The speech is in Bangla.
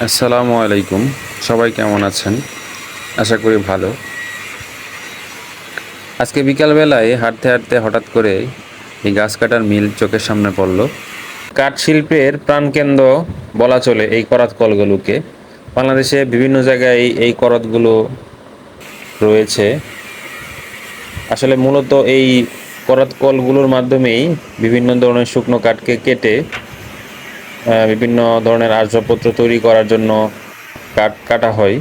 আসসালামু আলাইকুম। সবাই কেমন আছেন? আশা করি ভালো। আজকে বিকালবেলায় হাঁটতে হাঁটতে হঠাৎ করে এই গাছ কাটার মিল চোখের সামনে পড়ল। কাঠ শিল্পের প্রাণকেন্দ্র বলা চলে এই করাত কলগুলোকে। বাংলাদেশে বিভিন্ন জায়গায় এই- করতগুলো রয়েছে। আসলে মূলত এই করাত কলগুলোর মাধ্যমেই বিভিন্ন ধরনের শুকনো কাঠকে কেটে বিভিন্ন ধরনের আসবাবপত্র তৈরি করার জন্য কাঠ কাটা হয়।